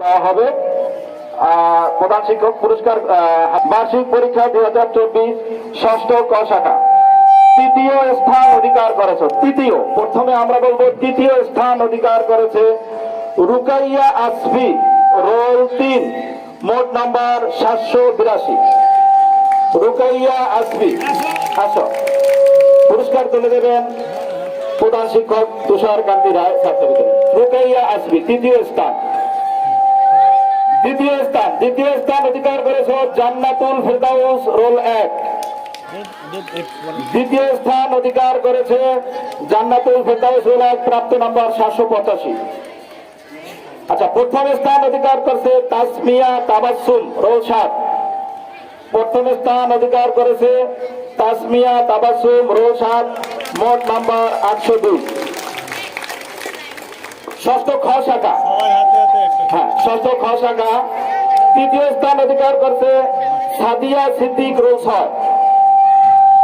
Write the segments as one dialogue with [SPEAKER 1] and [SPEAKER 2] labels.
[SPEAKER 1] দেওয়া হবে। প্রধান শিক্ষক পুরস্কার বার্ষিক পরীক্ষা দুই হাজার চব্বিশ ষষ্ঠ ক শাখা। তৃতীয় স্থান অধিকার করেছে। তৃতীয়, প্রথমে আমরা বলব তৃতীয় স্থান অধিকার করেছে রুকাইয়া রোল তিন, মোট নাম্বার সাতশো বিরাশি। রুকাইয়া আসফি, আসো। পুরস্কার তুলে দেবেন প্রধান শিক্ষক তুষার কান্তি রায় ছাত্রবিদ্যালয় রুকাইয়া আসবি তৃতীয় স্থান। দ্বিতীয় স্থান দ্বিতীয় স্থান অধিকার করেছে জান্নাতুল ফেরদাউস, রোল এক। দ্বিতীয় স্থান অধিকার করেছে জান্নাতুল ফেরদাউস, রোল এক, প্রাপ্ত নম্বর সাতশো পঁচাশি। আচ্ছা প্রথম স্থান অধিকার করছে তাসমিয়া তাবাসুম রোল সাত। প্রথম স্থান অধিকার করেছে তাসমিয়া তাবাসুম রোল সাত, মোট নাম্বার আটশো দুই। ষষ্ঠ খ শাখা। ষষ্ঠ খ শাখা তৃতীয় স্থান অধিকার করছে সাদিয়া সিদ্দিক রোল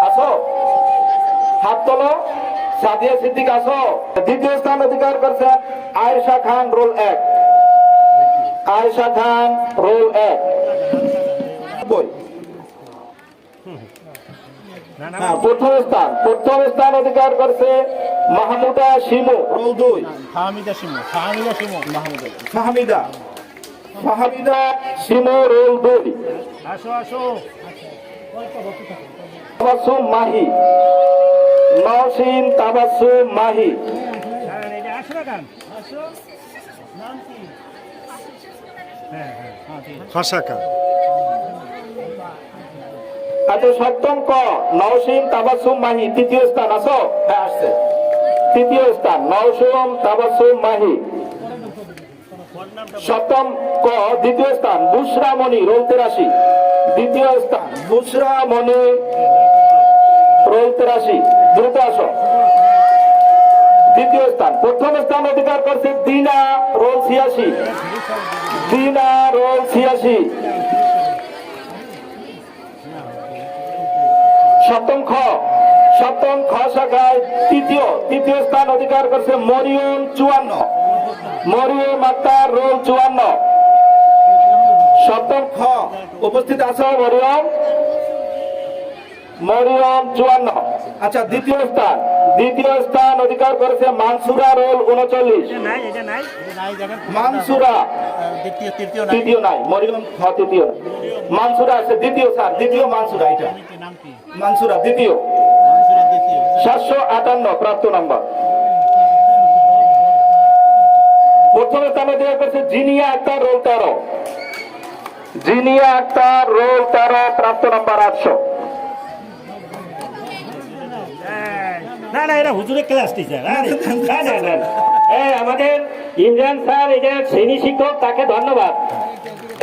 [SPEAKER 1] আসো। হাত তোলো। সাদিয়া সিদ্দিক আসো। দ্বিতীয় স্থান অধিকার করছে আয়েশা খান রোল এক। আয়েশা খান রোল এক। বই। প্রথম স্থান। প্রথম স্থান অধিকার করছে মাহমুদা শিমু। রোল দুই।
[SPEAKER 2] ফাহামিদা শিমু ফাহামিদা শিমু। মাহমুদ
[SPEAKER 1] ফাহমিদা। ফাহমিদা শিমু রোল দুই।
[SPEAKER 2] আসো আসো।
[SPEAKER 1] তাবাসুম মাহি। নওশিন তাবাসুম মাহি।
[SPEAKER 2] হ্যাঁ হ্যাঁ হ্যাঁ
[SPEAKER 1] আচ্ছা সপ্তম ক নওশিন তাবাসুম মাহি তৃতীয় স্থান আসো। হ্যাঁ আসছে। তৃতীয় স্থান নওশিম তাবাসুম মাহি। সপ্তম ক, দ্বিতীয় স্থান, বুসরা মণি রোল তেরাশি দ্বিতীয় স্থান, বুসরা মণি রোল তেরাশি দ্রুত আসো। দ্বিতীয় স্থান, প্রথম স্থান অধিকার করছে দিনা রোল ছিয়াশি। দিনা রোল ছিয়াশি। সপ্তম খ সপ্তম খ শাখায় তৃতীয়। তৃতীয় স্থান অধিকার করছে মরিয়ম চুয়ান্ন। মরিয়ম আক্তার রোল চুয়ান্ন। সপ্তম খ উপস্থিত আছো মরিয়ম? মরিয়ম চুয়ান্ন। আচ্ছা দ্বিতীয় স্থান। দ্বিতীয় স্থান অধিকার করেছে মানসুরা রোল উনচল্লিশ।
[SPEAKER 2] এটা নাই এটা নাই। এটা নাই দেখেন
[SPEAKER 1] মানসুরা।
[SPEAKER 2] দ্বিতীয় তৃতীয় নাই।
[SPEAKER 1] মরিয়ম তৃতীয়। মানসুরা আছে দ্বিতীয় স্যার দ্বিতীয় মানসুরা এটা। মানসুরা দ্বিতীয়। সাতশো আটান্ন প্রাপ্ত নাম্বার। প্রথমে দেওয়া করছে জিনিয়া আক্তার রোল তেরো জিনিয়া আক্তার রোল তেরো প্রাপ্ত নাম্বার আটশো।
[SPEAKER 2] না না এটা হুজুরের ক্লাস টিচার
[SPEAKER 3] না, না, না, না। আমাদের ইমরান স্যার এটা শ্রেণি শিক্ষক তাকে ধন্যবাদ।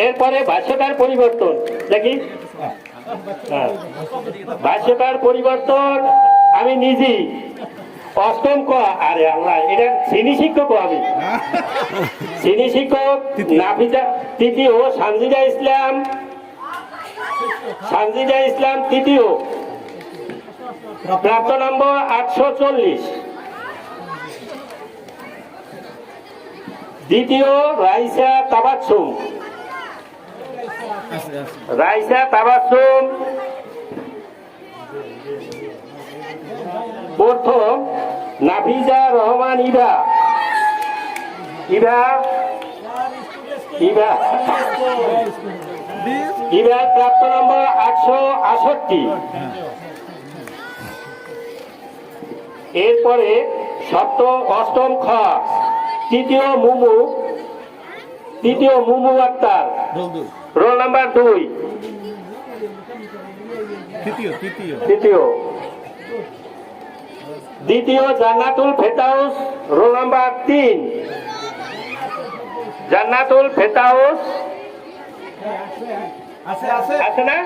[SPEAKER 3] এরপরে ভাষ্যকার পরিবর্তন দেখি। হ্যাঁ। ভাষ্যকার পরিবর্তন আমি নিজেই। অষ্টম ক আরে আল্লাহ এটা শ্রেণি শিক্ষক আমি শ্রেণি শিক্ষক নাফিজা তৃতীয় সানজিদা ইসলাম। সানজিদা ইসলাম তৃতীয়। প্রাপ্ত নম্বর আটশো চল্লিশ। দ্বিতীয় রাইসা তাবাসুম রাইসা তাবাসুম প্রথম নাফিজা রহমান ইভা। ইভা? ইভা। ইভা প্রাপ্ত নম্বর আটশো আষট্টি। এরপরে সপ্তম অষ্টম খ তৃতীয় মুমু তৃতীয় মুমু আক্তার। রোল নাম্বার দুই।
[SPEAKER 2] তৃতীয় তৃতীয়।
[SPEAKER 3] তৃতীয়। দ্বিতীয় জান্নাতুল ফেতাউস রোল নাম্বার তিন। জান্নাতুল ফেতাউস
[SPEAKER 1] আছে
[SPEAKER 3] না?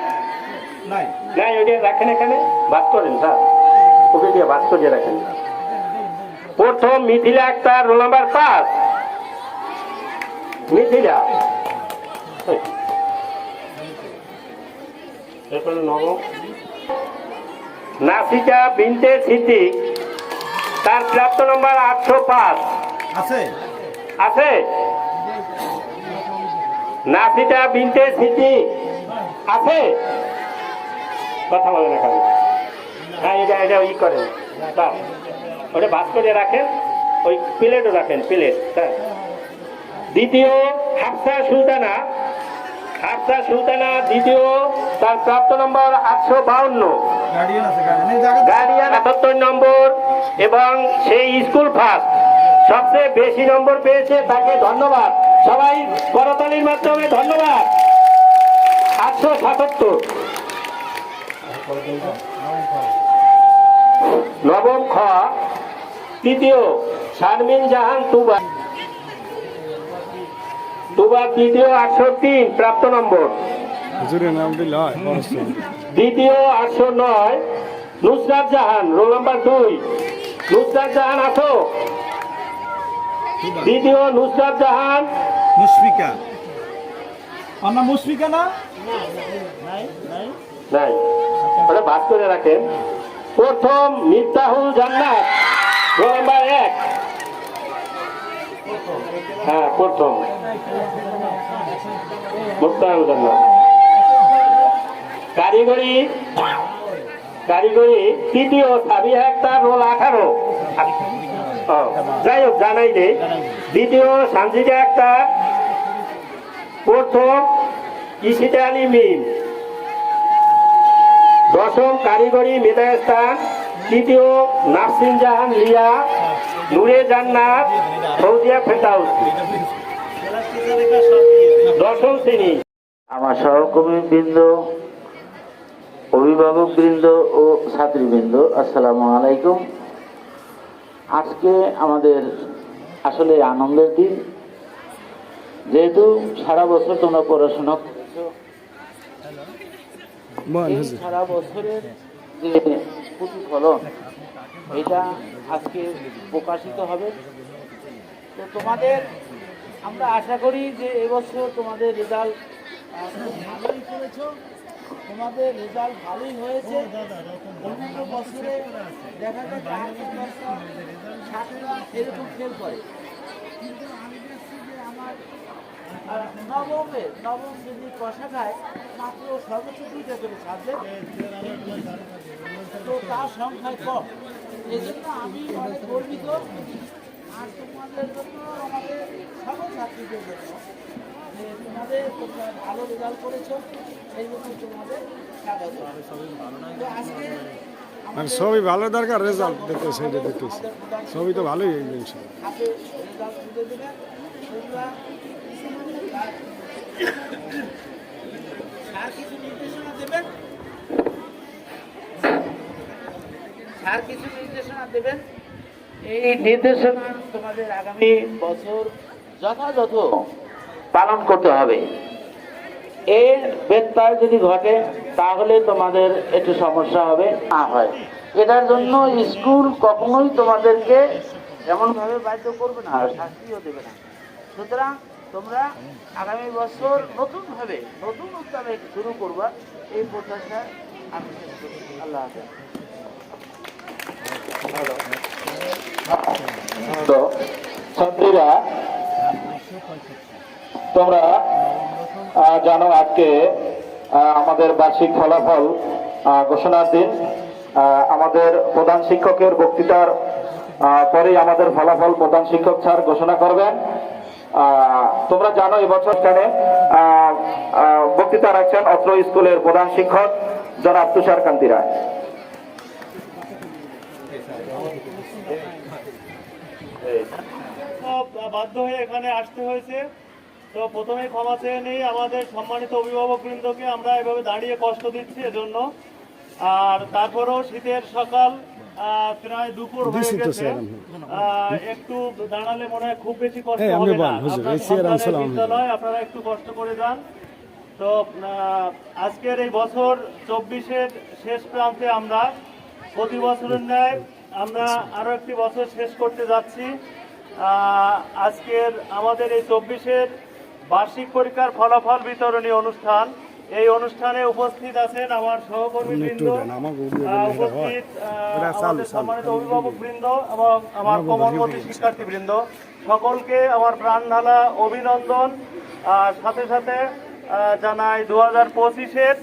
[SPEAKER 3] রাখেন এখানে। বাদ করেন স্যার। ওকে দিয়ে বাদ করিয়ে রাখেন। প্রথম মিথিলা আক্তার রোল নাম্বার পাঁচ। মিথিলা। এরপরে নবম। নাসিকা বিনতে সিদ্দিক তার প্রাপ্ত নম্বর আটশো পাঁচ।
[SPEAKER 1] আছে?
[SPEAKER 3] আছে? নাসিটা বিনতে সিটি আছে? কথা বলে না হ্যাঁ এটা এটা ই করেন বাস ওটা বাস করে রাখেন। ওই প্লেটও রাখেন প্লেট। হ্যাঁ। দ্বিতীয় হাফসা সুলতানা। হাফসা সুলতানা দ্বিতীয় তার প্রাপ্ত নম্বর আটশো বাউন্ন। গার্ডিয়ান আটাত্তর নম্বর এবং সেই স্কুল ফার্স্ট সবচেয়ে বেশি নম্বর পেয়েছে তাকে ধন্যবাদ। সবাই করতালির মাধ্যমে ধন্যবাদ। আটশো সাতাত্তর। নবম খ। তৃতীয়, শারমিন জাহান তুবা। তুবা তৃতীয় আটশো তিন প্রাপ্ত নম্বর।
[SPEAKER 4] হুজুরের নাম দিলে
[SPEAKER 3] দ্বিতীয় আটশো নয় নুসরাত জাহান রোল নাম্বার দুই। নুসরাত জাহান আসো। দ্বিতীয় নুসরাত জাহান।
[SPEAKER 4] মুশফিকা। আমার মুশফিকা না?
[SPEAKER 3] নাই। ওটা বাদ করে রাখেন। প্রথম মিফতাহুল জান্নাত রোল নাম্বার এক। হ্যাঁ প্রথম। মুফতাহুল জান্নাত। কারিগরি কারিগরি তৃতীয় সাবিহা আক্তার রোল আঠারো। যাই হোক, জানাই দে। দ্বিতীয় সানজিদা আক্তার প্রথম ইসিতে মিম। দশম কারিগরি মেধাস্থান, তৃতীয় নাসিন জাহান লিয়া, নূরে জান্নাত, ফৌজিয়া ফেরদাউস। দশম শ্রেণি।
[SPEAKER 5] আমার সহকর্মী বৃন্দ অভিভাবক বৃন্দ ও ছাত্রীবৃন্দ আসসালামু আলাইকুম। আজকে আমাদের আসলে আনন্দের দিন। যেহেতু সারা বছর তোমরা পড়াশোনা করছ, সারা বছরের যে প্রতিফলন এটা আজকে প্রকাশিত হবে। তো তোমাদের আমরা আশা করি যে এবছর তোমাদের রেজাল্ট ভালোই করেছ। তোমাদের রেজাল্ট ভালোই হয়েছে। অন্যান্য বছরে দেখা যায় যে আটটা দশটা সাতটা এরকম ফেল করে। কিন্তু আমি দেখছি যে আমার আহ, নবমের নবম শ্রেণির কষাখায় মাত্র সর্বোচ্চ দুইটা করে সাবজেক্ট তো তার সংখ্যায় কম। এই জন্য আমি অনেক গর্বিত। আর তোমাদের জন্য আমাদের সকল ছাত্রীদের জন্য যে তোমাদের ভালো রেজাল্ট করেছ।
[SPEAKER 4] মানে সবই ভালো দরকার রেজাল্ট দেখতে সেটা দেখতেছি সবই তো ভালোই
[SPEAKER 5] কিছু নির্দেশনা দেবেন এই নির্দেশনা তোমাদের আগামী বছর যথাযথ পালন করতে হবে। এর ব্যত্যয় যদি ঘটে তাহলে তোমাদের একটু সমস্যা হবে। না হয়। এটার জন্য স্কুল কখনোই তোমাদেরকে এমনভাবে বাধ্য করবে না শাস্তিও দেবে না। সুতরাং তোমরা আগামী বছর নতুনভাবে নতুন উদ্যমে শুরু করবা। এই প্রত্যাশা আমি আল্লাহ হাফেজ।
[SPEAKER 1] তো ছাত্রীরা তোমরা জানো, আজকে আমাদের বার্ষিক ফলাফল ঘোষণার দিন। আমাদের প্রধান শিক্ষকের বক্তৃতার পরেই আমাদের ফলাফল প্রধান শিক্ষক স্যার ঘোষণা করবেন। তোমরা জানো, এবছর এখানে বক্তৃতা রাখছেন অত্র স্কুলের প্রধান শিক্ষক, জনাব তুষার কান্তি রায়
[SPEAKER 2] বাধ্য হয়ে এখানে আসতে হয়েছে। তো প্রথমে ক্ষমা চেয়ে নেই আমাদের সম্মানিত অভিভাবক বৃন্দকে আমরা এভাবে দাঁড়িয়ে কষ্ট দিচ্ছি এজন্য। আর তারপরেও শীতের সকাল প্রায় দুপুর হয়ে গেছে। একটু দাঁড়ালে মনে হয় খুব বেশি কষ্ট হবে না। আপনার। বিদ্যালয় একটু কষ্ট করে যান। তো আজকের এই বছর চব্বিশের শেষ প্রান্তে আমরা প্রতি বছরের ন্যায় আমরা আরও একটি বছর শেষ করতে যাচ্ছি। আজকের আমাদের এই চব্বিশের বার্ষিক পরীক্ষার ফলাফল বিতরণী অনুষ্ঠান। এই অনুষ্ঠানে উপস্থিত আছেন আমার সহকর্মী বৃন্দ। উপস্থিত আমাদের সম্মানিত অভিভাবক বৃন্দ এবং আমার কমলমতি শিক্ষার্থী বৃন্দ সকলকে আমার প্রাণ ঢালা অভিনন্দন। আর সাথে সাথে জানাই দু হাজার পঁচিশের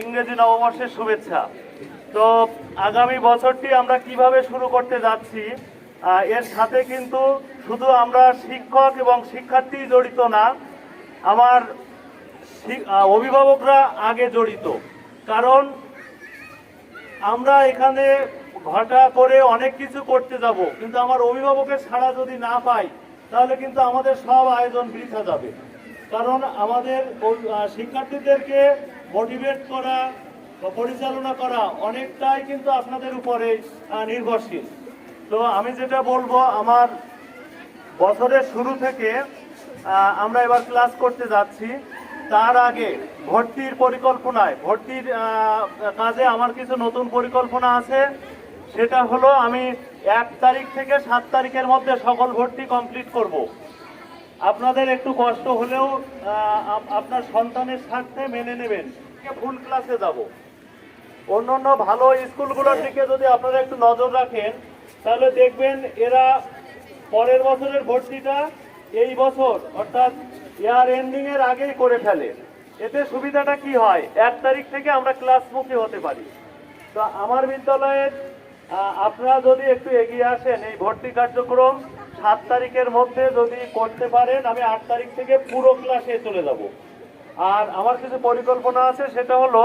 [SPEAKER 2] ইংরেজি নববর্ষের শুভেচ্ছা। তো আগামী বছরটি আমরা কীভাবে শুরু করতে যাচ্ছি এর সাথে কিন্তু শুধু আমরা শিক্ষক এবং শিক্ষার্থী জড়িত না, আমার অভিভাবকরা আগে জড়িত। কারণ আমরা এখানে ঘটা করে অনেক কিছু করতে যাব, কিন্তু আমার অভিভাবকের ছাড়া যদি না পাই, তাহলে কিন্তু আমাদের সব আয়োজন বৃথা যাবে। কারণ আমাদের শিক্ষার্থীদেরকে মোটিভেট করা, পরিচালনা করা অনেকটাই কিন্তু আপনাদের উপরে নির্ভরশীল। তো আমি যেটা বলব, আমার বছরের শুরু থেকে আমরা এবার ক্লাস করতে যাচ্ছি। তার আগে ভর্তির পরিকল্পনায়, ভর্তির কাজে আমার কিছু নতুন পরিকল্পনা আছে। সেটা হলো, আমি এক তারিখ থেকে সাত তারিখের মধ্যে সকল ভর্তি কমপ্লিট করব। আপনাদের একটু কষ্ট হলেও আপনার সন্তানের স্বার্থে মেনে নেবেন। ফুল ক্লাসে যাব। অন্য অন্য ভালো স্কুলগুলোর দিকে যদি আপনারা একটু নজর রাখেন তাহলে দেখবেন এরা পরের বছরের ভর্তিটা এই বছর, অর্থাৎ ইয়ার এন্ডিং এর আগেই করে ফেলে। এতে সুবিধাটা কি হয়? এক তারিখ থেকে আমরা ক্লাসমুখী হতে পারি। তো আমার বিদ্যালয়ের আপনারা যদি একটু এগিয়ে আসেন, এই ভর্তি কার্যক্রম সাত তারিখের মধ্যে যদি করতে পারেন, আমি আট তারিখ থেকে পুরো ক্লাসে চলে যাব। আর আমার কিছু পরিকল্পনা আছে, সেটা হলো